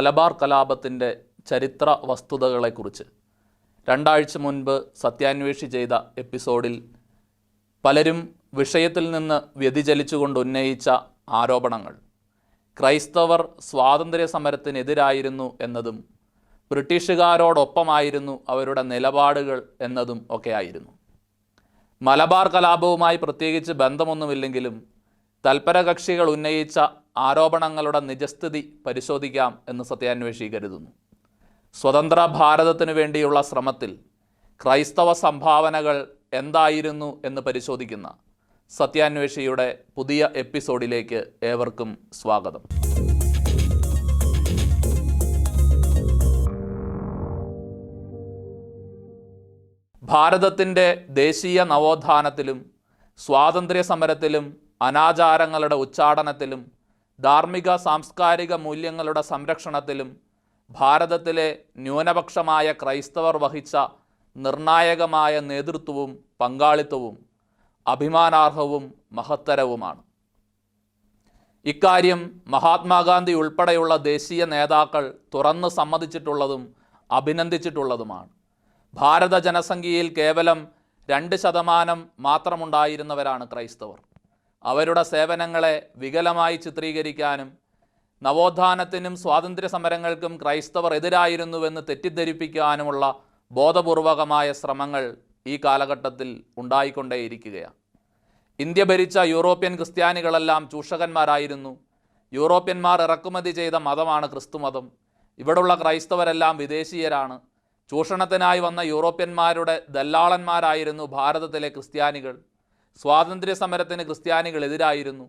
മലബാർ കലാപത്തിന്റെ ചരിത്ര വസ്തുതകളെക്കുറിച്ച് രണ്ടാഴ്ച മുൻപ് സത്യാന്വേഷി ചെയ്ത എപ്പിസോഡിൽ പലരും വിഷയത്തിൽ നിന്ന് വ്യതിചലിച്ചുകൊണ്ട് ഉന്നയിച്ച ആരോപണങ്ങൾ. ക്രൈസ്തവർ സ്വാതന്ത്ര്യ സമരത്തിനെതിരായിരുന്നു എന്നതും ബ്രിട്ടീഷുകാരോടൊപ്പമായിരുന്നു അവരുടെ നിലപാടുകൾ എന്നതും ഒക്കെയായിരുന്നു മലബാർ കലാപവുമായി പ്രത്യേകിച്ച് ബന്ധമൊന്നുമില്ലെങ്കിലും തൽപരകക്ഷികൾ ഉന്നയിച്ച ആരോപണങ്ങളുടെ നിജസ്ഥിതി പരിശോധിക്കാം എന്ന് സത്യാന്വേഷി കരുതുന്നു. സ്വതന്ത്ര ഭാരതത്തിനു വേണ്ടിയുള്ള ശ്രമത്തിൽ ക്രൈസ്തവ സംഭാവനകൾ എന്തായിരുന്നു എന്ന് പരിശോധിക്കുന്ന സത്യാന്വേഷിയുടെ പുതിയ എപ്പിസോഡിലേക്ക് ഏവർക്കും സ്വാഗതം. ഭാരതത്തിന്റെ ദേശീയ നവോത്ഥാനത്തിലും സ്വാതന്ത്ര്യ സമരത്തിലും അനാചാരങ്ങളുടെ ഉച്ചാടനത്തിലും ധാർമ്മിക സാംസ്കാരിക മൂല്യങ്ങളുടെ സംരക്ഷണത്തിലും ഭാരതത്തിലെ ന്യൂനപക്ഷമായ ക്രൈസ്തവർ വഹിച്ച നിർണായകമായ നേതൃത്വവും പങ്കാളിത്തവും അഭിമാനാർഹവും മഹത്തരവുമാണ്. ഇക്കാര്യം മഹാത്മാഗാന്ധി ഉൾപ്പെടെയുള്ള ദേശീയ നേതാക്കൾ തുറന്ന് സമ്മതിച്ചിട്ടുള്ളതും അഭിനന്ദിച്ചിട്ടുള്ളതുമാണ്. ഭാരത ജനസംഖ്യയിൽ കേവലം രണ്ട് ശതമാനം മാത്രമുണ്ടായിരുന്നവരാണ് ക്രൈസ്തവർ. അവരുടെ സേവനങ്ങളെ വികലമായി ചിത്രീകരിക്കാനും നവോത്ഥാനത്തിനും സ്വാതന്ത്ര്യ സമരങ്ങൾക്കും ക്രൈസ്തവർ എതിരായിരുന്നുവെന്ന് തെറ്റിദ്ധരിപ്പിക്കാനുമുള്ള ബോധപൂർവകമായ ശ്രമങ്ങൾ ഈ കാലഘട്ടത്തിൽ ഉണ്ടായിക്കൊണ്ടേയിരിക്കുകയാണ്. ഇന്ത്യ ഭരിച്ച യൂറോപ്യൻ ക്രിസ്ത്യാനികളെല്ലാം ചൂഷകന്മാരായിരുന്നു. യൂറോപ്യന്മാർ ഇറക്കുമതി ചെയ്ത മതമാണ് ക്രിസ്തുമതം. ഇവിടുള്ള ക്രൈസ്തവരെല്ലാം വിദേശീയരാണ്. ചൂഷണത്തിനായി വന്ന യൂറോപ്യന്മാരുടെ ദല്ലാളന്മാരായിരുന്നു ഭാരതത്തിലെ ക്രിസ്ത്യാനികൾ. സ്വാതന്ത്ര്യ സമരത്തിന് ക്രിസ്ത്യാനികൾ എതിരായിരുന്നു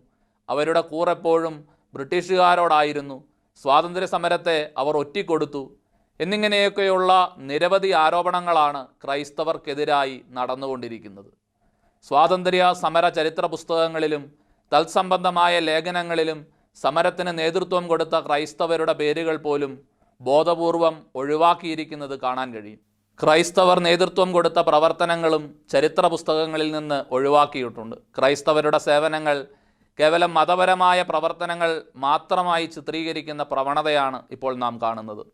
അവരുടെ കൂറെപ്പോഴും ബ്രിട്ടീഷുകാരോടായിരുന്നു. സ്വാതന്ത്ര്യ സമരത്തെ അവർ ഒറ്റിക്കൊടുത്തു. എന്നിങ്ങനെയൊക്കെയുള്ള നിരവധി ആരോപണങ്ങളാണ് ക്രൈസ്തവർക്കെതിരായി നടന്നുകൊണ്ടിരിക്കുന്നത്. സ്വാതന്ത്ര്യ സമര ചരിത്ര പുസ്തകങ്ങളിലും തത്സംബന്ധമായ ലേഖനങ്ങളിലും സമരത്തിന് നേതൃത്വം കൊടുത്ത ക്രൈസ്തവരുടെ പേരുകൾ പോലും ബോധപൂർവം ഒഴിവാക്കിയിരിക്കുന്നത് കാണാൻ കഴിയും. ക്രൈസ്തവർ നേതൃത്വം കൊടുത്ത പ്രവർത്തനങ്ങളും ചരിത്ര പുസ്തകങ്ങളിൽ നിന്ന് ഒഴിവാക്കിയിട്ടുണ്ട്. ക്രൈസ്തവരുടെ സേവനങ്ങൾ കേവലം മതപരമായ പ്രവർത്തനങ്ങൾ മാത്രമായി ചിത്രീകരിക്കുന്ന പ്രവണതയാണ് ഇപ്പോൾ നാം കാണുന്നത്.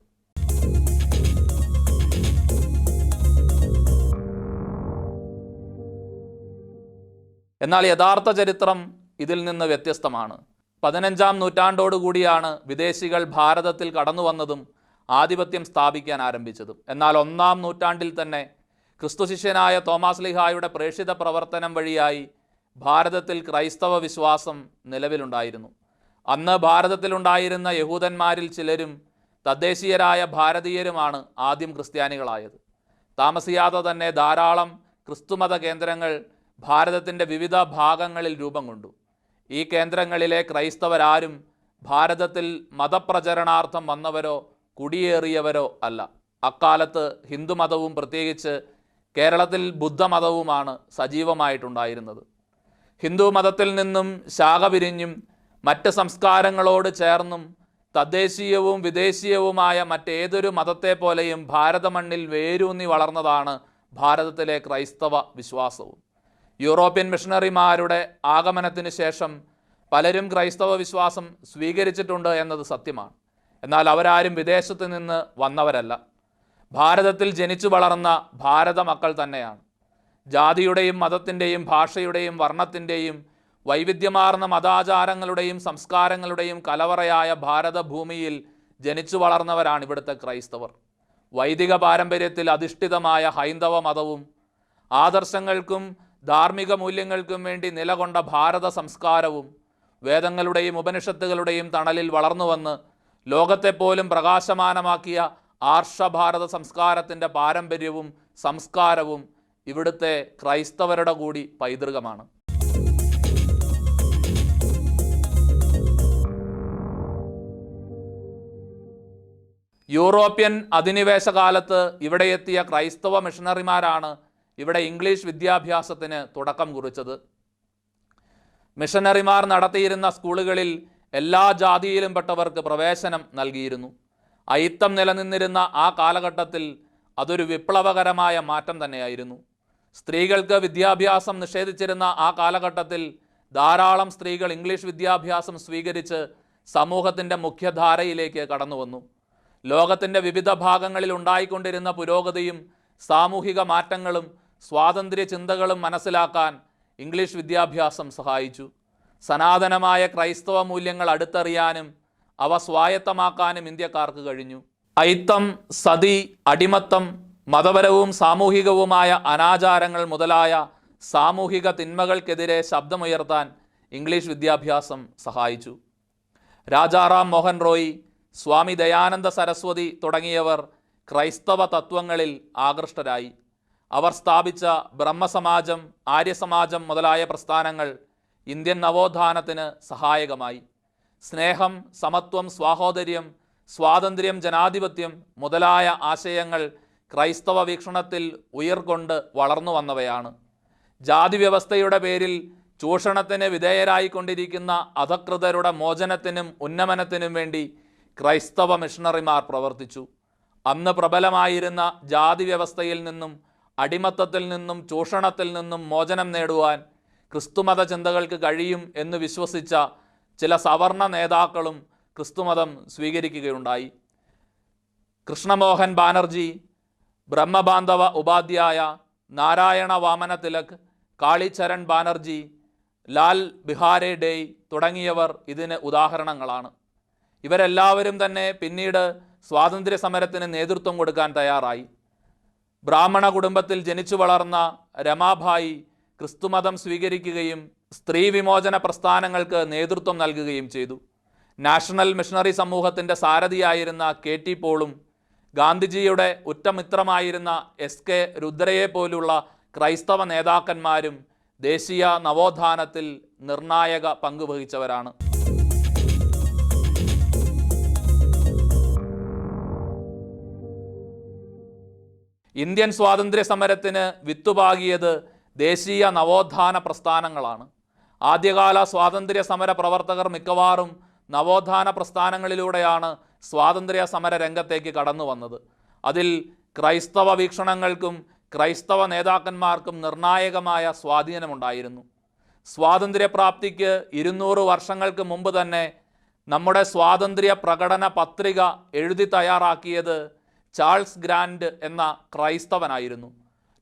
എന്നാൽ യഥാർത്ഥ ചരിത്രം ഇതിൽ നിന്ന് വ്യത്യസ്തമാണ്. പതിനഞ്ചാം നൂറ്റാണ്ടോടുകൂടിയാണ് വിദേശികൾ ഭാരതത്തിൽ കടന്നു വന്നതും ആധിപത്യം സ്ഥാപിക്കാൻ ആരംഭിച്ചതും. എന്നാൽ ഒന്നാം നൂറ്റാണ്ടിൽ തന്നെ ക്രിസ്തുശിഷ്യനായ തോമാസ് ലിഹായുടെ പ്രേക്ഷിത പ്രവർത്തനം വഴിയായി ഭാരതത്തിൽ ക്രൈസ്തവ വിശ്വാസം നിലവിലുണ്ടായിരുന്നു. അന്ന് ഭാരതത്തിലുണ്ടായിരുന്ന യഹൂദന്മാരിൽ ചിലരും തദ്ദേശീയരായ ഭാരതീയരുമാണ് ആദ്യം ക്രിസ്ത്യാനികളായത്. താമസിയാതെ തന്നെ ധാരാളം ക്രിസ്തുമത കേന്ദ്രങ്ങൾ ഭാരതത്തിന്റെ വിവിധ ഭാഗങ്ങളിൽ രൂപം കൊണ്ടു. ഈ കേന്ദ്രങ്ങളിലെ ക്രൈസ്തവരാരും ഭാരതത്തിൽ മതപ്രചരണാർത്ഥം വന്നവരോ കുടിയേറിയവരോ അല്ല. അക്കാലത്ത് ഹിന്ദുമതവും പ്രത്യേകിച്ച് കേരളത്തിൽ ബുദ്ധമതവുമാണ് സജീവമായിട്ടുണ്ടായിരുന്നത്. ഹിന്ദു മതത്തിൽ നിന്നും ശാഖ പിരിഞ്ഞും മറ്റ് സംസ്കാരങ്ങളോട് ചേർന്നും തദ്ദേശീയവും വിദേശീയവുമായ മറ്റേതൊരു മതത്തെ പോലെയും ഭാരതമണ്ണിൽ വേരൂന്നി വളർന്നതാണ് ഭാരതത്തിലെ ക്രൈസ്തവ വിശ്വാസവും. യൂറോപ്യൻ മിഷണറിമാരുടെ ആഗമനത്തിന് ശേഷം പലരും ക്രൈസ്തവ വിശ്വാസം സ്വീകരിച്ചിട്ടുണ്ട് എന്നത് സത്യമാണ്. എന്നാൽ അവരാരും വിദേശത്ത് നിന്ന് വന്നവരല്ല. ഭാരതത്തിൽ ജനിച്ചു വളർന്ന ഭാരത മക്കൾ തന്നെയാണ്. ജാതിയുടെയും മതത്തിന്റെയും ഭാഷയുടെയും വർണത്തിന്റെയും വൈവിധ്യമാർന്ന മതാചാരങ്ങളുടെയും സംസ്കാരങ്ങളുടെയും കലവറയായ ഭാരതഭൂമിയിൽ ജനിച്ചു വളർന്നവരാണ് ഇവിടുത്തെ ക്രൈസ്തവർ. വൈദിക പാരമ്പര്യത്തിൽ അധിഷ്ഠിതമായ ഹൈന്ദവ മതവും ആദർശങ്ങൾക്കും ധാർമ്മിക മൂല്യങ്ങൾക്കും വേണ്ടി നിലകൊണ്ട ഭാരത സംസ്കാരവും വേദങ്ങളുടെയും ഉപനിഷത്തുകളുടെയും തണലിൽ വളർന്നുവന്ന് ലോകത്തെപ്പോലും പ്രകാശമാനമാക്കിയ ആർഷഭാരത സംസ്കാരത്തിന്റെ പാരമ്പര്യവും സംസ്കാരവും ഇവിടുത്തെ ക്രൈസ്തവരുടെ കൂടി പൈതൃകമാണ്. യൂറോപ്യൻ അധിനിവേശ കാലത്ത് ഇവിടെ എത്തിയ ക്രൈസ്തവ മിഷണറിമാരാണ് ഇവിടെ ഇംഗ്ലീഷ് വിദ്യാഭ്യാസത്തിന് തുടക്കം കുറിച്ചത്. മിഷനറിമാർ നടത്തിയിരുന്ന സ്കൂളുകളിൽ എല്ലാ ജാതിയിലും പെട്ടവർക്ക് പ്രവേശനം നൽകിയിരുന്നു. അയിത്തം നിലനിന്നിരുന്ന ആ കാലഘട്ടത്തിൽ അതൊരു വിപ്ലവകരമായ മാറ്റം തന്നെയായിരുന്നു. സ്ത്രീകൾക്ക് വിദ്യാഭ്യാസം നിഷേധിച്ചിരുന്ന ആ കാലഘട്ടത്തിൽ ധാരാളം സ്ത്രീകൾ ഇംഗ്ലീഷ് വിദ്യാഭ്യാസം സ്വീകരിച്ച് സമൂഹത്തിന്റെ മുഖ്യധാരയിലേക്ക് കടന്നു വന്നു ലോകത്തിന്റെ വിവിധ ഭാഗങ്ങളിൽ ഉണ്ടായിക്കൊണ്ടിരുന്ന പുരോഗതിയും സാമൂഹിക മാറ്റങ്ങളും സ്വാതന്ത്ര്യ ചിന്തകളും മനസ്സിലാക്കാൻ ഇംഗ്ലീഷ് വിദ്യാഭ്യാസം സഹായിച്ചു. സനാതനമായ ക്രൈസ്തവ മൂല്യങ്ങൾ അടുത്തറിയാനും അവ സ്വായത്തമാക്കാനും ഇന്ത്യക്കാർക്ക് കഴിഞ്ഞു. അയിത്തം സതി അടിമത്തം മതപരവും സാമൂഹികവുമായ അനാചാരങ്ങൾ മുതലായ സാമൂഹിക തിന്മകൾക്കെതിരെ ശബ്ദമുയർത്താൻ ഇംഗ്ലീഷ് വിദ്യാഭ്യാസം സഹായിച്ചു. രാജാറാം മോഹൻ റോയ് സ്വാമി ദയാനന്ദ സരസ്വതി തുടങ്ങിയവർ ക്രൈസ്തവ തത്വങ്ങളിൽ ആകൃഷ്ടരായി. അവർ സ്ഥാപിച്ച ബ്രഹ്മസമാജം ആര്യസമാജം മുതലായ പ്രസ്ഥാനങ്ങൾ ഇന്ത്യൻ നവോത്ഥാനത്തിന് സഹായകമായി. സ്നേഹം സമത്വം സ്വാഹോദര്യം സ്വാതന്ത്ര്യം ജനാധിപത്യം മുതലായ ആശയങ്ങൾ ക്രൈസ്തവ വീക്ഷണത്തിൽ ഉയർകൊണ്ട് വളർന്നു വന്നവയാണ്. ജാതി വ്യവസ്ഥയുടെ പേരിൽ ചൂഷണത്തിന് വിധേയരായിക്കൊണ്ടിരിക്കുന്ന അധകൃതരുടെ മോചനത്തിനും ഉന്നമനത്തിനും വേണ്ടി ക്രൈസ്തവ മിഷണറിമാർ പ്രവർത്തിച്ചു. അന്ന് പ്രബലമായിരുന്ന ജാതി വ്യവസ്ഥയിൽ നിന്നും അടിമത്തത്തിൽ നിന്നും ചൂഷണത്തിൽ നിന്നും മോചനം നേടുവാൻ ക്രിസ്തുമത ചിന്തകൾക്ക് കഴിയും എന്ന് വിശ്വസിച്ച ചില സവർണ നേതാക്കളും ക്രിസ്തുമതം സ്വീകരിക്കുകയുണ്ടായി. കൃഷ്ണമോഹൻ ബാനർജി ബ്രഹ്മബാന്ധവ ഉപാധ്യായ നാരായണ വാമന തിലക് കാളിചരൺ ബാനർജി ലാൽ ബിഹാരെ ഡേയ് തുടങ്ങിയവർ ഇതിന് ഉദാഹരണങ്ങളാണ്. ഇവരെല്ലാവരും തന്നെ പിന്നീട് സ്വാതന്ത്ര്യ സമരത്തിന് നേതൃത്വം കൊടുക്കാൻ തയ്യാറായി. ബ്രാഹ്മണ കുടുംബത്തിൽ ജനിച്ചു വളർന്ന രമാഭായി ക്രിസ്തുമതം സ്വീകരിക്കുകയും സ്ത്രീ വിമോചന പ്രസ്ഥാനങ്ങൾക്ക് നേതൃത്വം നൽകുകയും ചെയ്തു. നാഷണൽ മിഷണറി സമൂഹത്തിന്റെ സാരഥിയായിരുന്ന കെ ടി പോളും ഗാന്ധിജിയുടെ ഉറ്റമിത്രമായിരുന്ന എസ് കെ രുദ്രയെ പോലുള്ള ക്രൈസ്തവ നേതാക്കന്മാരും ദേശീയ നവോത്ഥാനത്തിൽ നിർണായക പങ്കുവഹിച്ചവരാണ് ഇന്ത്യൻ സ്വാതന്ത്ര്യ സമരത്തിന് വിത്തുപാകിയത് ദേശീയ നവോത്ഥാന പ്രസ്ഥാനങ്ങളാണ്. ആദ്യകാല സ്വാതന്ത്ര്യ സമര പ്രവർത്തകർ മിക്കവാറും നവോത്ഥാന പ്രസ്ഥാനങ്ങളിലൂടെയാണ് സ്വാതന്ത്ര്യ സമര രംഗത്തേക്ക് കടന്നു വന്നത്. അതിൽ ക്രൈസ്തവ വീക്ഷണങ്ങൾക്കും ക്രൈസ്തവ നേതാക്കന്മാർക്കും നിർണായകമായ സ്വാധീനമുണ്ടായിരുന്നു. സ്വാതന്ത്ര്യപ്രാപ്തിക്ക് ഇരുന്നൂറ് വർഷങ്ങൾക്ക് മുമ്പ് തന്നെ നമ്മുടെ സ്വാതന്ത്ര്യ പ്രകടന പത്രിക എഴുതി തയ്യാറാക്കിയത് ചാൾസ് ഗ്രാൻഡ് എന്ന ക്രൈസ്തവനായിരുന്നു.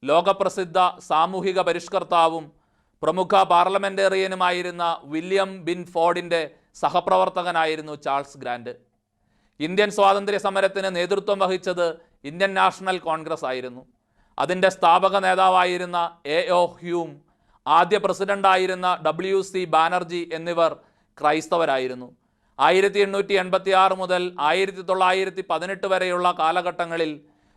ലോകപ്രസിദ്ധ സാമൂഹിക പരിഷ്കർത്താവും പ്രമുഖ പാർലമെന്റേറിയനുമായിരുന്ന വില്യം ബിൻ ഫോർഡിന്റെ സഹപ്രവർത്തകനായിരുന്നു ചാൾസ് ഗ്രാൻഡ്. ഇന്ത്യൻ സ്വാതന്ത്ര്യ സമരത്തിന് നേതൃത്വം വഹിച്ചത് ഇന്ത്യൻ നാഷണൽ കോൺഗ്രസ് ആയിരുന്നു. അതിന്റെ സ്ഥാപക നേതാവായിരുന്ന എ ഒ ഹ്യൂം ആദ്യ പ്രസിഡന്റായിരുന്ന ഡബ്ല്യു സി ബാനർജി എന്നിവർ ക്രൈസ്തവരായിരുന്നു. ആയിരത്തി എണ്ണൂറ്റി എൺപത്തി ആറ് മുതൽ ആയിരത്തി തൊള്ളായിരത്തി പതിനെട്ട് വരെയുള്ള കാലഘട്ടങ്ങളിൽ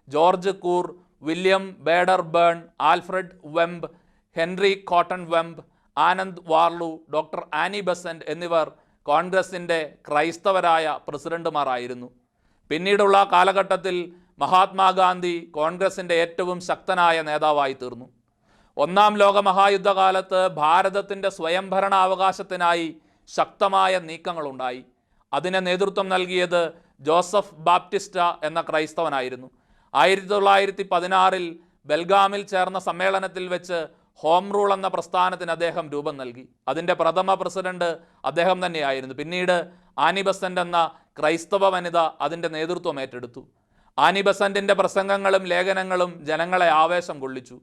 George കൂർ William Wedderburn Alfred Webb Henry Cotton Webb Anand Charlu doctor Annie Besant എന്നിവർ കോൺഗ്രസിന്റെ ക്രൈസ്തവരായ പ്രസിഡന്റുമാരായിരുന്നു. പിന്നീടുള്ള കാലഘട്ടത്തിൽ മഹാത്മാഗാന്ധി കോൺഗ്രസിന്റെ ഏറ്റവും ശക്തനായ നേതാവായി തീർന്നു. ഒന്നാം ലോക മഹായുദ്ധകാലത്ത് ഭാരതത്തിന്റെ സ്വയംഭരണാവകാശത്തിനായി ശക്തമായ നീക്കങ്ങളുണ്ടായി. അതിന് നേതൃത്വം നൽകിയത് ജോസഫ് ബാപ്റ്റിസ്റ്റ എന്ന ക്രൈസ്തവനായിരുന്നു. ആയിരത്തി തൊള്ളായിരത്തി പതിനാറിൽ ബൽഗാമിൽ ചേർന്ന സമ്മേളനത്തിൽ വെച്ച് ഹോം റൂൾ എന്ന പ്രസ്ഥാനത്തിന് അദ്ദേഹം രൂപം നൽകി. അതിന്റെ പ്രഥമ പ്രസിഡന്റ് അദ്ദേഹം തന്നെയായിരുന്നു. പിന്നീട് ആനി ബസന്റ് എന്ന ക്രൈസ്തവ വനിത അതിന്റെ നേതൃത്വം ഏറ്റെടുത്തു. ആനി ബസന്റിന്റെ പ്രസംഗങ്ങളും ലേഖനങ്ങളും ജനങ്ങളെ ആവേശം കൊള്ളിച്ചു.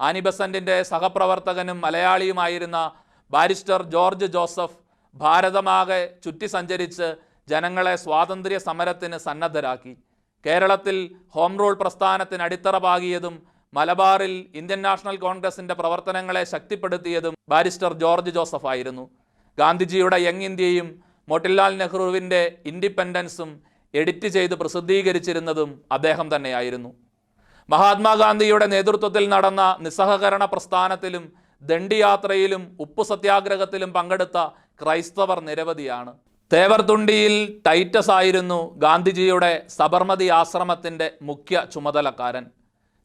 ആനി ബസന്റിന്റെ സഹപ്രവർത്തകനും മലയാളിയുമായിരുന്ന ബാരിസ്റ്റർ ജോർജ് ജോസഫ് ഭാരതമാകെ ചുറ്റി സഞ്ചരിച്ച് ജനങ്ങളെ സ്വാതന്ത്ര്യ സമരത്തിന് സന്നദ്ധരാക്കി. കേരളത്തിൽ ഹോം റൂൾ പ്രസ്ഥാനത്തിന് അടിത്തറ പാകിയതും മലബാറിൽ ഇന്ത്യൻ നാഷണൽ കോൺഗ്രസിന്റെ പ്രവർത്തനങ്ങളെ ശക്തിപ്പെടുത്തിയതും ബാരിസ്റ്റർ ജോർജ് ജോസഫ് ആയിരുന്നു. ഗാന്ധിജിയുടെ യങ് ഇന്ത്യയും മോട്ടിലാൽ നെഹ്റുവിന്റെ ഇൻഡിപെൻഡൻസും എഡിറ്റ് ചെയ്ത് പ്രസിദ്ധീകരിച്ചിരുന്നതും അദ്ദേഹം തന്നെയായിരുന്നു. മഹാത്മാഗാന്ധിയുടെ നേതൃത്വത്തിൽ നടന്ന നിസ്സഹകരണ പ്രസ്ഥാനത്തിലും ദണ്ഡിയാത്രയിലും ഉപ്പു സത്യാഗ്രഹത്തിലും പങ്കെടുത്ത ക്രൈസ്തവർ നിരവധിയാണ്. തേവർതുണ്ടിയിൽ ടൈറ്റസ് ആയിരുന്നു ഗാന്ധിജിയുടെ സബർമതി ആശ്രമത്തിന്റെ മുഖ്യ ചുമതലക്കാരൻ.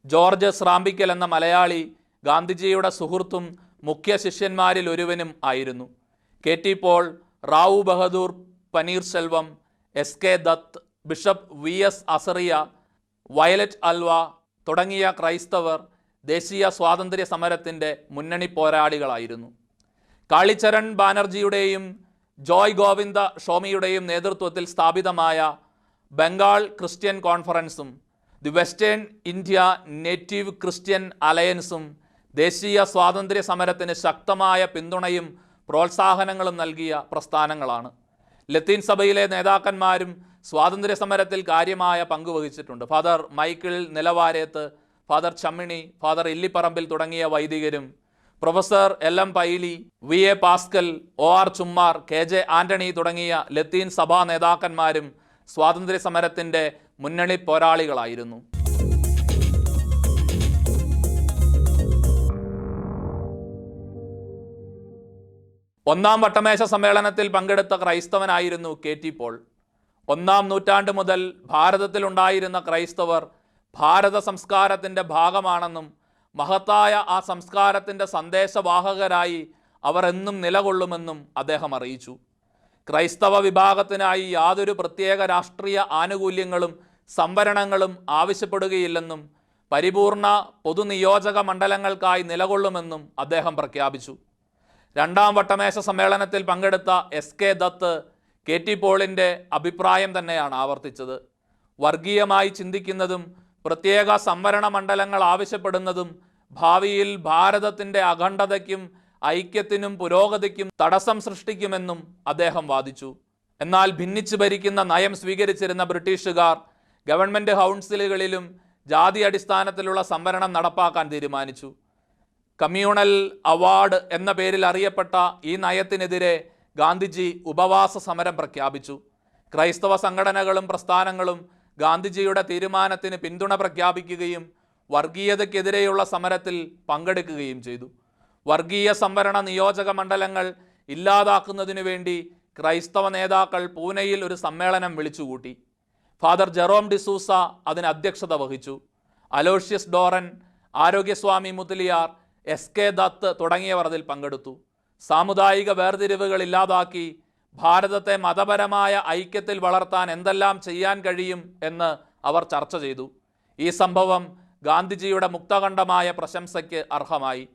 ജോർജ് സ്രാമ്പിക്കൽ എന്ന മലയാളി ഗാന്ധിജിയുടെ സുഹൃത്തും മുഖ്യ ശിഷ്യന്മാരിൽ ഒരുവനും ആയിരുന്നു. K T Paul Rao Bahadur Panneer Selvam S K Datta bishop V S Azariah Violet Alva തുടങ്ങിയ ക്രൈസ്തവർ ദേശീയ സ്വാതന്ത്ര്യ സമരത്തിന്റെ മുന്നണി പോരാളികളായിരുന്നു. കാളിചരൺ ബാനർജിയുടെയും ജോയ് ഗോവിന്ദ ഷോമിയുടെയും നേതൃത്വത്തിൽ സ്ഥാപിതമായ Bengal Christian കോൺഫറൻസും the Western India Native Christian അലയൻസും ദേശീയ സ്വാതന്ത്ര്യ സമരത്തിന് ശക്തമായ പിന്തുണയും പ്രോത്സാഹനങ്ങളും നൽകിയ പ്രസ്ഥാനങ്ങളാണ്. ലത്തീൻ സഭയിലെ നേതാക്കന്മാരും സ്വാതന്ത്ര്യ സമരത്തിൽ കാര്യമായ പങ്കുവഹിച്ചിട്ടുണ്ട് Father Michael Nilavareth Father Chammini Father Illipparambil തുടങ്ങിയ വൈദികരും Professor L M Paily V A Pascal O R Chummar K J Antony തുടങ്ങിയ ലത്തീൻ സഭാ നേതാക്കന്മാരും സ്വാതന്ത്ര്യ സമരത്തിന്റെ മുന്നണി പോരാളികളായിരുന്നു. ഒന്നാം വട്ടമേശ സമ്മേളനത്തിൽ പങ്കെടുത്ത ക്രൈസ്തവനായിരുന്നു കെ ടി പോൾ. ഒന്നാം നൂറ്റാണ്ട് മുതൽ ഭാരതത്തിലുണ്ടായിരുന്ന ക്രൈസ്തവർ ഭാരത സംസ്കാരത്തിന്റെ ഭാഗമാണെന്നും മഹത്തായ ആ സംസ്കാരത്തിന്റെ സന്ദേശവാഹകരായി അവർ എന്നും നിലകൊള്ളുമെന്നും അദ്ദേഹം അറിയിച്ചു. ക്രൈസ്തവ വിഭാഗത്തിനായി യാതൊരു പ്രത്യേക രാഷ്ട്രീയ ആനുകൂല്യങ്ങളും സംവരണങ്ങളും ആവശ്യപ്പെടുകയില്ലെന്നും പരിപൂർണ പൊതുനിയോജക മണ്ഡലങ്ങൾക്കായി നിലകൊള്ളുമെന്നും അദ്ദേഹം പ്രഖ്യാപിച്ചു. രണ്ടാം വട്ടമേശ സമ്മേളനത്തിൽ പങ്കെടുത്ത S K Datta K T പോളിന്റെ അഭിപ്രായം തന്നെയാണ് ആവർത്തിച്ചത്. വർഗീയമായി ചിന്തിക്കുന്നതും പ്രത്യേക സംവരണ മണ്ഡലങ്ങൾ ആവശ്യപ്പെടുന്നതും ഭാവിയിൽ ഭാരതത്തിന്റെ അഖണ്ഡതയ്ക്കും ഐക്യത്തിനും പുരോഗതിക്കും തടസ്സം സൃഷ്ടിക്കുമെന്നും അദ്ദേഹം വാദിച്ചു. എന്നാൽ ഭിന്നിച്ചു ഭരിക്കുന്ന നയം സ്വീകരിച്ചിരുന്ന ബ്രിട്ടീഷുകാർ ഗവൺമെന്റ് കൗൺസിലുകളിലും ജാതി അടിസ്ഥാനത്തിലുള്ള സംവരണം നടപ്പാക്കാൻ തീരുമാനിച്ചു. കമ്മ്യൂണൽ അവാർഡ് എന്ന പേരിൽ അറിയപ്പെട്ട ഈ നയത്തിനെതിരെ ഗാന്ധിജി ഉപവാസ സമരം പ്രഖ്യാപിച്ചു. ക്രൈസ്തവ സംഘടനകളും പ്രസ്ഥാനങ്ങളും ഗാന്ധിജിയുടെ തീരുമാനത്തിന് പിന്തുണ പ്രഖ്യാപിക്കുകയും വർഗീയതയ്ക്കെതിരെയുള്ള സമരത്തിൽ പങ്കെടുക്കുകയും ചെയ്തു. വർഗീയ സംവരണ നിയോജക മണ്ഡലങ്ങൾ ഇല്ലാതാക്കുന്നതിനു വേണ്ടി ക്രൈസ്തവ നേതാക്കൾ പൂനെയിൽ ഒരു സമ്മേളനം വിളിച്ചുകൂട്ടി. ഫാദർ ജെറോം ഡിസൂസ അതിന് അധ്യക്ഷത വഹിച്ചു. Aloysius Doran Arogyaswamy Mudaliar S K Datta തുടങ്ങിയവർ അതിൽ പങ്കെടുത്തു. സാമുദായിക വേർതിരിവുകൾ ഇല്ലാതാക്കി ഭാരതത്തെ മതപരമായ ഐക്യത്തിൽ വളർത്താൻ എന്തെല്ലാം ചെയ്യാൻ കഴിയും എന്ന് അവർ ചർച്ച ചെയ്തു. ഈ സംഭവം ഗാന്ധിജിയുടെ മുക്തകണ്ഠമായ പ്രശംസയ്ക്ക് അർഹമായി.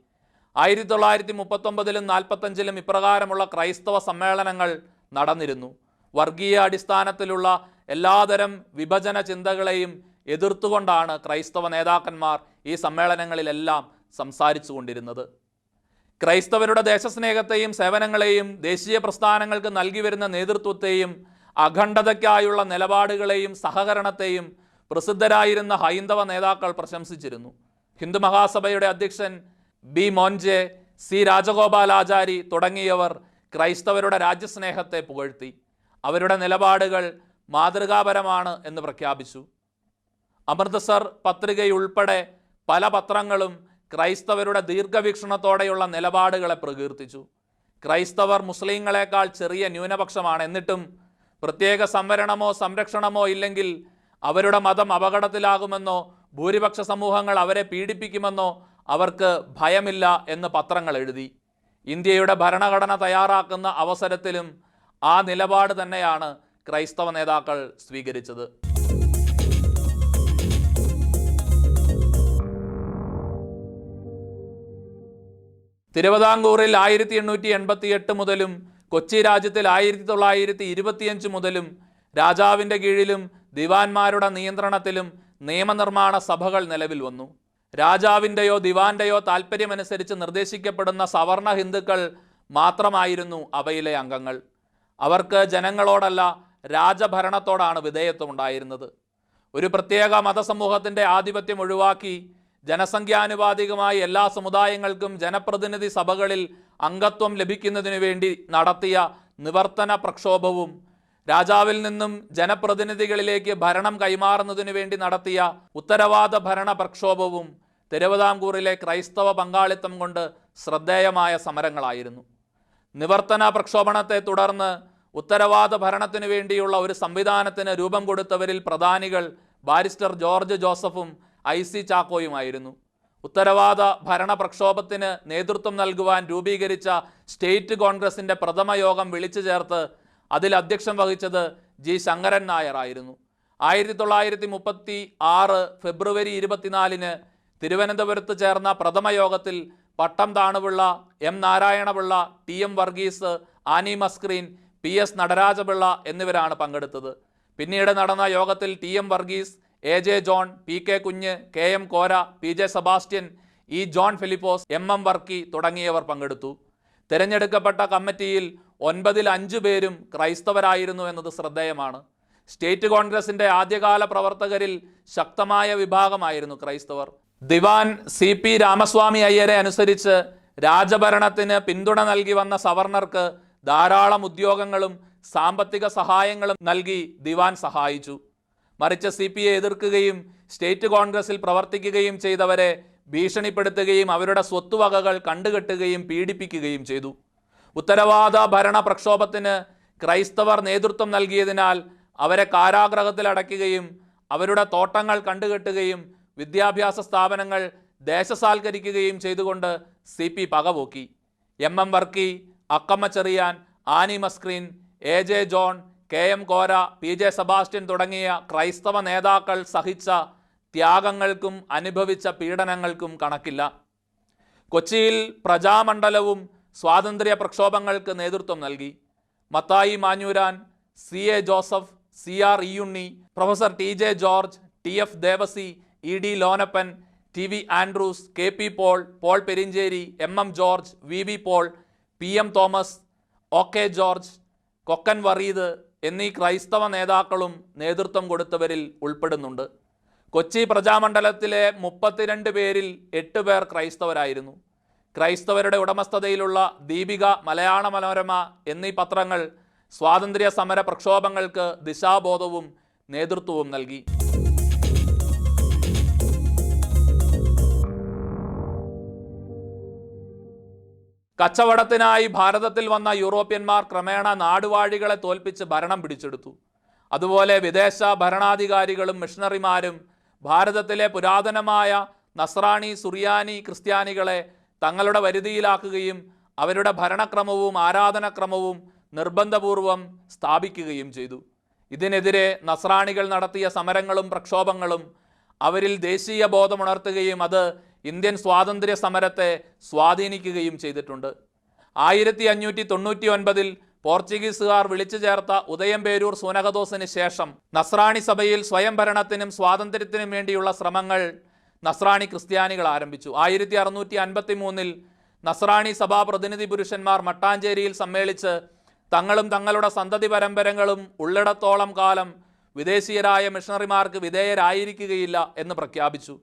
ആയിരത്തി തൊള്ളായിരത്തി മുപ്പത്തൊമ്പതിലും നാൽപ്പത്തഞ്ചിലും ഇപ്രകാരമുള്ള ക്രൈസ്തവ സമ്മേളനങ്ങൾ നടന്നിരുന്നു. വർഗീയ അടിസ്ഥാനത്തിലുള്ള എല്ലാതരം വിഭജന ചിന്തകളെയും എതിർത്തുകൊണ്ടാണ് ക്രൈസ്തവ നേതാക്കന്മാർ ഈ സമ്മേളനങ്ങളിലെല്ലാം സംസാരിച്ചു കൊണ്ടിരുന്നത് ക്രൈസ്തവരുടെ ദേശസ്നേഹത്തെയും സേവനങ്ങളെയും ദേശീയ പ്രസ്ഥാനങ്ങൾക്ക് നൽകി വരുന്ന നേതൃത്വത്തെയും അഖണ്ഡതയ്ക്കായുള്ള നിലപാടുകളെയും സഹകരണത്തെയും പ്രസിദ്ധരായിരുന്ന ഹൈന്ദവ നേതാക്കൾ പ്രശംസിച്ചിരുന്നു. ഹിന്ദു മഹാസഭയുടെ അധ്യക്ഷൻ ബി മോൻജെ സി രാജഗോപാലാചാരി തുടങ്ങിയവർ ക്രൈസ്തവരുടെ രാജ്യസ്നേഹത്തെ പുകഴ്ത്തി. അവരുടെ നിലപാടുകൾ മാതൃകാപരമാണ് എന്ന് പ്രഖ്യാപിച്ചു. അമൃതസർ പത്രികയുൾപ്പെടെ പല പത്രങ്ങളും ക്രൈസ്തവരുടെ ദീർഘവീക്ഷണത്തോടെയുള്ള നിലപാടുകളെ പ്രകീർത്തിച്ചു. ക്രൈസ്തവർ മുസ്ലിങ്ങളെക്കാൾ ചെറിയ ന്യൂനപക്ഷമാണ്. എന്നിട്ടും പ്രത്യേക സംവരണമോ സംരക്ഷണമോ ഇല്ലെങ്കിൽ അവരുടെ മതം അപകടത്തിലാകുമെന്നോ ഭൂരിപക്ഷ സമൂഹങ്ങൾ അവരെ പീഡിപ്പിക്കുമെന്നോ അവർക്ക് ഭയമില്ല എന്ന് പത്രങ്ങൾ എഴുതി. ഇന്ത്യയുടെ ഭരണഘടന തയ്യാറാക്കുന്ന അവസരത്തിലും ആ നിലപാട് തന്നെയാണ് ക്രൈസ്തവ നേതാക്കൾ സ്വീകരിച്ചത്. തിരുവിതാംകൂറിൽ ആയിരത്തി എണ്ണൂറ്റി എൺപത്തി എട്ട് മുതലും കൊച്ചി രാജ്യത്തിൽ ആയിരത്തി തൊള്ളായിരത്തി ഇരുപത്തിയഞ്ച് മുതലും രാജാവിന്റെ കീഴിലും ദിവാൻമാരുടെ നിയന്ത്രണത്തിലും നിയമനിർമ്മാണ സഭകൾ നിലവിൽ വന്നു. രാജാവിന്റെയോ ദിവാന്റെയോ താൽപ്പര്യമനുസരിച്ച് നിർദ്ദേശിക്കപ്പെടുന്ന സവർണ ഹിന്ദുക്കൾ മാത്രമായിരുന്നു അവയിലെ അംഗങ്ങൾ. അവർക്ക് ജനങ്ങളോടല്ല രാജഭരണത്തോടാണ് വിധേയത്വം ഉണ്ടായിരുന്നത് ഒരു പ്രത്യേക മതസമൂഹത്തിന്റെ ആധിപത്യം ഒഴിവാക്കി ജനസംഖ്യാനുപാതികമായി എല്ലാ സമുദായങ്ങൾക്കും ജനപ്രതിനിധി സഭകളിൽ അംഗത്വം ലഭിക്കുന്നതിനു വേണ്ടി നടത്തിയ നിവർത്തന പ്രക്ഷോഭവും രാജാവിൽ നിന്നും ജനപ്രതിനിധികളിലേക്ക് ഭരണം കൈമാറുന്നതിനു വേണ്ടി നടത്തിയ ഉത്തരവാദ ഭരണ പ്രക്ഷോഭവും തിരുവിതാംകൂറിലെ ക്രൈസ്തവ പങ്കാളിത്തം കൊണ്ട് ശ്രദ്ധേയമായ സമരങ്ങളായിരുന്നു. നിവർത്തന പ്രക്ഷോഭണത്തെ തുടർന്ന് ഉത്തരവാദ ഭരണത്തിനു വേണ്ടിയുള്ള ഒരു സംവിധാനത്തിന് രൂപം കൊടുത്തവരിൽ പ്രധാനികൾ ബാരിസ്റ്റർ ജോർജ് ജോസഫും ഐ സി ചാക്കോയുമായിരുന്നു. ഉത്തരവാദ ഭരണ പ്രക്ഷോഭത്തിന് നേതൃത്വം നൽകുവാൻ രൂപീകരിച്ച സ്റ്റേറ്റ് കോൺഗ്രസിന്റെ പ്രഥമ യോഗം വിളിച്ചു ചേർത്ത് അതിൽ അധ്യക്ഷം വഹിച്ചത് ജി ശങ്കരൻ നായർ ആയിരുന്നു. ആയിരത്തി തൊള്ളായിരത്തി മുപ്പത്തി ആറ് ഫെബ്രുവരി ഇരുപത്തിനാലിന് തിരുവനന്തപുരത്ത് ചേർന്ന പ്രഥമ യോഗത്തിൽ Pattom Thanu Pillai M Narayana Pillai T M Varghese Annie Mascarene P S Nataraja Pillai എന്നിവരാണ് പങ്കെടുത്തത്. പിന്നീട് നടന്ന യോഗത്തിൽ T M Varghese A J John P K Kunju K M Kora P J Sebastian E John Philipose M M Varkey തുടങ്ങിയവർ പങ്കെടുത്തു. തിരഞ്ഞെടുക്കപ്പെട്ട കമ്മിറ്റിയിൽ ഒൻപതിൽ അഞ്ചു പേരും ക്രൈസ്തവരായിരുന്നു എന്നത് ശ്രദ്ധേയമാണ്. സ്റ്റേറ്റ് കോൺഗ്രസിന്റെ ആദ്യകാല പ്രവർത്തകരിൽ ശക്തമായ വിഭാഗമായിരുന്നു ക്രൈസ്തവർ. ദിവാൻ സി പി രാമസ്വാമി അയ്യരെ അനുസരിച്ച് രാജഭരണത്തിന് പിന്തുണ നൽകി വന്ന സവർണർക്ക് ധാരാളം ഉദ്യോഗങ്ങളും സാമ്പത്തിക സഹായങ്ങളും നൽകി ദിവാൻ സഹായിച്ചു. മറിച്ച് സി പി ഐ എതിർക്കുകയും സ്റ്റേറ്റ് കോൺഗ്രസിൽ പ്രവർത്തിക്കുകയും ചെയ്തവരെ ഭീഷണിപ്പെടുത്തുകയും അവരുടെ സ്വത്തുവകകൾ കണ്ടുകെട്ടുകയും പീഡിപ്പിക്കുകയും ചെയ്തു. ഉത്തരവാദ ഭരണ പ്രക്ഷോഭത്തിന് ക്രൈസ്തവർ നേതൃത്വം നൽകിയതിനാൽ അവരെ കാരാഗ്രഹത്തിൽ അടയ്ക്കുകയും അവരുടെ തോട്ടങ്ങൾ കണ്ടുകെട്ടുകയും വിദ്യാഭ്യാസ സ്ഥാപനങ്ങൾ ദേശസാൽക്കരിക്കുകയും ചെയ്തുകൊണ്ട് C P പകപോക്കി M M Varkey Accamma Cherian Annie Mascarene A J John K M Kora P J Sebastian തുടങ്ങിയ ക്രൈസ്തവ നേതാക്കൾ സഹിച്ച ത്യാഗങ്ങൾക്കും അനുഭവിച്ച പീഡനങ്ങൾക്കും കണക്കില്ല. കൊച്ചിയിൽ പ്രജാമണ്ഡലവും സ്വാതന്ത്ര്യ പ്രക്ഷോഭങ്ങൾക്ക് നേതൃത്വം നൽകി. Mathai Manjooran C A Joseph C R Iyunni Professor T J George T F Devasy E D Lonappan T V Andrews K P Paul Paul Perincheri M M George V V Paul P M Thomas O K George Kokkan Vareed എന്നീ ക്രൈസ്തവ നേതാക്കളും നേതൃത്വം കൊടുത്തവരിൽ ഉൾപ്പെടുന്നുണ്ട്. കൊച്ചി പ്രജാമണ്ഡലത്തിലെ മുപ്പത്തിരണ്ട് പേരിൽ എട്ട് പേർ ക്രൈസ്തവരായിരുന്നു. ക്രൈസ്തവരുടെ ഉടമസ്ഥതയിലുള്ള ദീപിക മലയാള മനോരമ എന്നീ പത്രങ്ങൾ സ്വാതന്ത്ര്യ സമര പ്രക്ഷോഭങ്ങൾക്ക് ദിശാബോധവും നേതൃത്വവും നൽകി. കച്ചവടത്തിനായി ഭാരതത്തിൽ വന്ന യൂറോപ്യന്മാർ ക്രമേണ നാടുവാഴികളെ തോൽപ്പിച്ച് ഭരണം പിടിച്ചെടുത്തു. അതുപോലെ വിദേശ ഭരണാധികാരികളും മിഷണറിമാരും ഭാരതത്തിലെ പുരാതനമായ നസ്രാണി സുറിയാനി ക്രിസ്ത്യാനികളെ തങ്ങളുടെ വരുതിയിലാക്കുകയും അവരുടെ ഭരണക്രമവും ആരാധനക്രമവും നിർബന്ധപൂർവം സ്ഥാപിക്കുകയും ചെയ്തു. ഇതിനെതിരെ നസ്രാണികൾ നടത്തിയ സമരങ്ങളും പ്രക്ഷോഭങ്ങളും അവരിൽ ദേശീയ ബോധമുണർത്തുകയും അത് ഇന്ത്യൻ സ്വാതന്ത്ര്യ സമരത്തെ സ്വാധീനിക്കുകയും ചെയ്തിട്ടുണ്ട്. ആയിരത്തി അഞ്ഞൂറ്റി തൊണ്ണൂറ്റി ഒൻപതിൽ പോർച്ചുഗീസുകാർ വിളിച്ചു ചേർത്ത ഉദയംപേരൂർ സൂനകദോസിന് ശേഷം നസ്രാണി സഭയിൽ സ്വയംഭരണത്തിനും സ്വാതന്ത്ര്യത്തിനും വേണ്ടിയുള്ള ശ്രമങ്ങൾ നസ്രാണി ക്രിസ്ത്യാനികൾ ആരംഭിച്ചു. ആയിരത്തി അറുന്നൂറ്റി അൻപത്തി മൂന്നിൽ നസ്രാണി സഭാ പ്രതിനിധി പുരുഷന്മാർ മട്ടാഞ്ചേരിയിൽ സമ്മേളിച്ച് തങ്ങളും തങ്ങളുടെ സന്തതി പരമ്പരകളും ഉള്ളിടത്തോളം കാലം വിദേശീയരായ മിഷണറിമാർക്ക് വിധേയരായിരിക്കുകയില്ല എന്ന് പ്രഖ്യാപിച്ചു.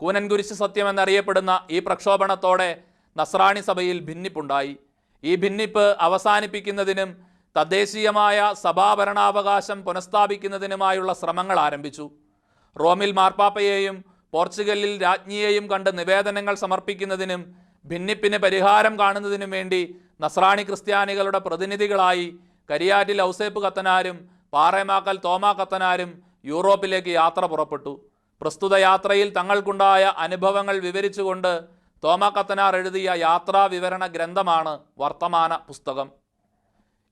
കൂനൻകുരിശ് സത്യം എന്നറിയപ്പെടുന്ന ഈ പ്രക്ഷോഭണത്തോടെ നസ്രാണി സഭയിൽ ഭിന്നിപ്പുണ്ടായി. ഈ ഭിന്നിപ്പ് അവസാനിപ്പിക്കുന്നതിനും തദ്ദേശീയമായ സഭാഭരണാവകാശം പുനഃസ്ഥാപിക്കുന്നതിനുമായുള്ള ശ്രമങ്ങൾ ആരംഭിച്ചു. റോമിൽ മാർപ്പാപ്പയെയും പോർച്ചുഗലിൽ രാജ്ഞിയെയും കണ്ട് നിവേദനങ്ങൾ സമർപ്പിക്കുന്നതിനും ഭിന്നിപ്പിന് പരിഹാരം കാണുന്നതിനും വേണ്ടി നസ്രാണി ക്രിസ്ത്യാനികളുടെ പ്രതിനിധികളായി കരിയാറ്റിൽ ഔസേപ്പ് കത്തനാരും പാറേമാക്കൽ തോമാ കത്തനാരും യൂറോപ്പിലേക്ക് യാത്ര പുറപ്പെട്ടു. പ്രസ്തുത യാത്രയിൽ തങ്ങൾക്കുണ്ടായ അനുഭവങ്ങൾ വിവരിച്ചുകൊണ്ട് തോമ കത്തനാർ എഴുതിയ യാത്രാ വിവരണ ഗ്രന്ഥമാണ് വർത്തമാന പുസ്തകം.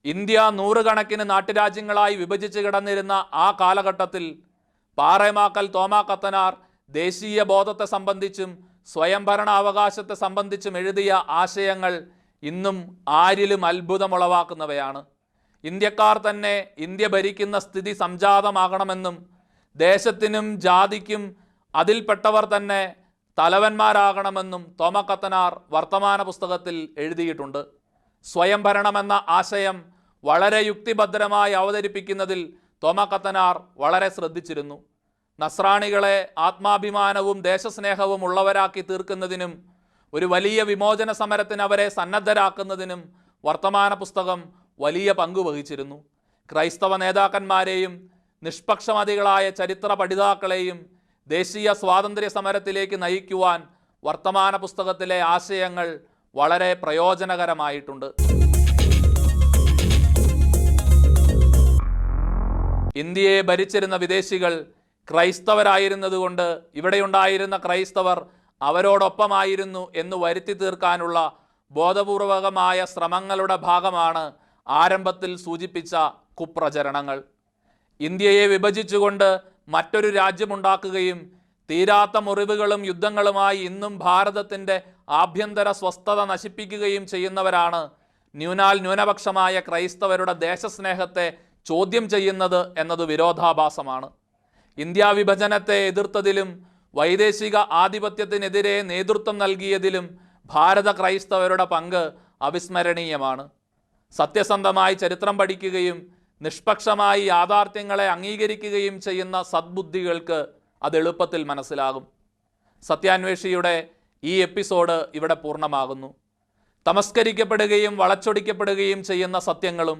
ഇന്ത്യ നൂറുകണക്കിന് നാട്ടുരാജ്യങ്ങളായി വിഭജിച്ച് കിടന്നിരുന്ന ആ കാലഘട്ടത്തിൽ പാറേമാക്കൽ തോമ കത്തനാർ ദേശീയ ബോധത്തെ സംബന്ധിച്ചും സ്വയംഭരണ അവകാശത്തെ സംബന്ധിച്ചും എഴുതിയ ആശയങ്ങൾ ഇന്നും ആരിലും അത്ഭുതമുളവാക്കുന്നവയാണ്. ഇന്ത്യക്കാർ തന്നെ ഇന്ത്യ ഭരിക്കുന്ന സ്ഥിതി സംജാതമാകണമെന്നും ദേശത്തിനും ജാതിക്കും അതിൽപ്പെട്ടവർ തന്നെ തലവന്മാരാകണമെന്നും തോമക്കത്തനാർ വർത്തമാന പുസ്തകത്തിൽ എഴുതിയിട്ടുണ്ട്. സ്വയംഭരണമെന്ന ആശയം വളരെ യുക്തിഭദ്രമായി അവതരിപ്പിക്കുന്നതിൽ തോമക്കത്തനാർ വളരെ ശ്രദ്ധിച്ചിരുന്നു. നസ്രാണികളെ ആത്മാഭിമാനവും ദേശസ്നേഹവും ഉള്ളവരാക്കി തീർക്കുന്നതിനും ഒരു വലിയ വിമോചന സമരത്തിന് അവരെ സന്നദ്ധരാക്കുന്നതിനും വർത്തമാന പുസ്തകം വലിയ പങ്കുവഹിച്ചിരുന്നു ക്രൈസ്തവ നേതാക്കന്മാരെയും നിഷ്പക്ഷമതികളായ ചരിത്ര പഠിതാക്കളെയും ദേശീയ സ്വാതന്ത്ര്യ സമരത്തിലേക്ക് നയിക്കുവാൻ വർത്തമാന പുസ്തകത്തിലെ ആശയങ്ങൾ വളരെ പ്രയോജനകരമായിട്ടുണ്ട്. ഇന്ത്യയെ ഭരിച്ചിരുന്ന വിദേശികൾ ക്രൈസ്തവരായിരുന്നതുകൊണ്ട് ഇവിടെയുണ്ടായിരുന്ന ക്രൈസ്തവർ അവരോടൊപ്പമായിരുന്നു എന്ന് വരുത്തി തീർക്കാനുള്ള ബോധപൂർവകമായ ശ്രമങ്ങളുടെ ഭാഗമാണ് ആരംഭത്തിൽ സൂചിപ്പിച്ച കുപ്രചരണങ്ങൾ. ഇന്ത്യയെ വിഭജിച്ചുകൊണ്ട് മറ്റൊരു രാജ്യമുണ്ടാക്കുകയും തീരാത്ത മുറിവുകളും യുദ്ധങ്ങളുമായി ഇന്നും ഭാരതത്തിന്റെ ആഭ്യന്തര സ്വസ്ഥത നശിപ്പിക്കുകയും ചെയ്യുന്നവരാണ് ന്യൂനാൽ ന്യൂനപക്ഷമായ ക്രൈസ്തവരുടെ ദേശസ്നേഹത്തെ ചോദ്യം ചെയ്യുന്നത് എന്നത് വിരോധാഭാസമാണ്. ഇന്ത്യ വിഭജനത്തെ എതിർത്തതിലും വൈദേശിക ആധിപത്യത്തിനെതിരെ നേതൃത്വം നൽകിയതിലും ഭാരത ക്രൈസ്തവരുടെ പങ്ക് അവിസ്മരണീയമാണ്. സത്യസന്ധമായി ചരിത്രം പഠിക്കുകയും നിഷ്പക്ഷമായി യാഥാർത്ഥ്യങ്ങളെ അംഗീകരിക്കുകയും ചെയ്യുന്ന സദ്ബുദ്ധികൾക്ക് അത് എളുപ്പത്തിൽ മനസ്സിലാകും. സത്യാന്വേഷിയുടെ ഈ എപ്പിസോഡ് ഇവിടെ പൂർണമാകുന്നു. തമസ്കരിക്കപ്പെടുകയും വളച്ചൊടിക്കപ്പെടുകയും ചെയ്യുന്ന സത്യങ്ങളും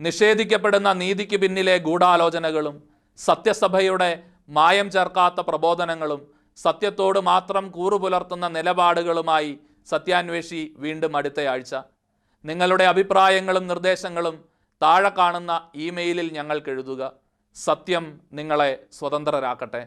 നിഷേധിക്കപ്പെടുന്ന നീതിക്ക് പിന്നിലെ ഗൂഢാലോചനകളും സത്യസഭയുടെ മായം ചേർക്കാത്ത പ്രബോധനങ്ങളും സത്യത്തോട് മാത്രം കൂറുപുലർത്തുന്ന നിലപാടുകളുമായി സത്യാന്വേഷി വീണ്ടും അടുത്തയാഴ്ച നിങ്ങളുടെ അഭിപ്രായങ്ങളും നിർദ്ദേശങ്ങളും താഴെ കാണുന്ന ഇമെയിലിൽ ഞങ്ങൾക്ക് എഴുതുക. സത്യം നിങ്ങളെ സ്വതന്ത്രരാക്കട്ടെ.